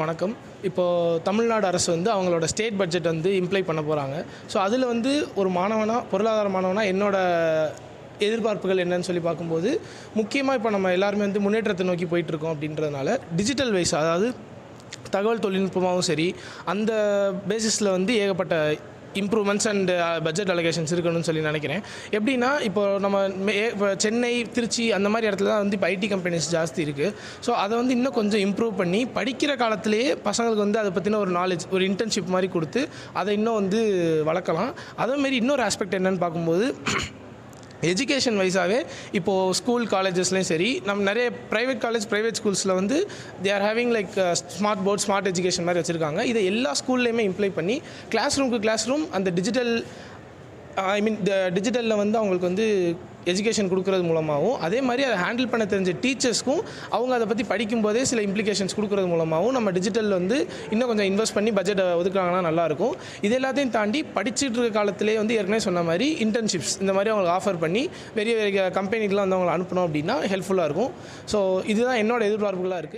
வணக்கம். இப்போது தமிழ்நாடு அரசு வந்து அவங்களோட ஸ்டேட் பட்ஜெட் வந்து இம்ப்ளை பண்ண போகிறாங்க ஸோ அதில் வந்து ஒரு மாணவனாக பொருளாதார மாணவனாக என்னோட எதிர்பார்ப்புகள் என்னன்னு சொல்லி பார்க்கும்போது முக்கியமாக இப்போ நம்ம எல்லாருமே வந்து முன்னேற்றத்தை நோக்கி போயிட்டுருக்கோம் அப்படின்றதுனால டிஜிட்டல் வைஸ் அதாவது தகவல் தொழில்நுட்பமாகவும் சரி அந்த பேசிஸில் வந்து ஏகப்பட்ட இம்ப்ரூவ்மெண்ட்ஸ் அண்ட் பட்ஜெட் அலகேஷன்ஸ் இருக்கணும்னு சொல்லி நினைக்கிறேன். எப்படின்னா இப்போ நம்ம மே- இப்போ சென்னை திருச்சி அந்த மாதிரி இடத்துல தான் வந்து இப்போ ஐடி கம்பெனிஸ் ஜாஸ்தி இருக்குது ஸோ அதை வந்து இன்னும் கொஞ்சம் இம்ப்ரூவ் பண்ணி படிக்கிற காலத்திலேயே பசங்களுக்கு வந்து அதை பற்றின ஒரு நாலேஜ் ஒரு இன்டர்ன்ஷிப் மாதிரி கொடுத்து அதை இன்னும் வந்து வளர்க்கலாம். அதேமாரி இன்னொரு ஆஸ்பெக்ட் என்னென்னு பார்க்கும்போது எஜுகேஷன் வைஸாகவே இப்போது ஸ்கூல் காலேஜஸ்லேயும் சரி நம்ம நிறைய ப்ரைவேட் காலேஜ் ப்ரைவேட் ஸ்கூல்ஸில் வந்து they are having like smart board smart education மாதிரி வச்சுருக்காங்க. இதை எல்லா ஸ்கூல்லையுமே இம்ப்ளை பண்ணி கிளாஸ் ரூமுக்கு கிளாஸ் ரூம் அந்த டிஜிட்டல் ஐ மீன் டிஜிட்டலில் வந்து அவங்களுக்கு வந்து எஜுகேஷன் கொடுக்கறது மூலமாகவும் அதே மாதிரி அதை ஹேண்டில் பண்ண தெரிஞ்ச டீச்சர்ஸ்க்கும் அவங்க அதை பற்றி படிக்கும்போதே சில இம்ப்ளிகேஷன்ஸ் கொடுக்கறது மூலமாகவும் நம்ம டிஜிட்டலில் வந்து இன்னும் கொஞ்சம் இன்வெஸ்ட் பண்ணி பட்ஜெட்டை ஒதுக்குறாங்கன்னா நல்லாயிருக்கும். இது எல்லாத்தையும் தாண்டி படிச்சுட்டு இருக்க காலத்திலே வந்து ஏற்கனவே சொன்ன மாதிரி இன்டர்ன்ஷிப்ஸ் இந்த மாதிரி அவங்களுக்கு ஆஃபர் பண்ணி பெரிய பெரிய கம்பெனிக்கெலாம் வந்து அவங்களை அனுப்பணும் அப்படின்னா ஹெல்ப்ஃபுல்லாக இருக்கும். ஸோ இதுதான் என்னோட எதிர்பார்ப்புகளாக இருக்குது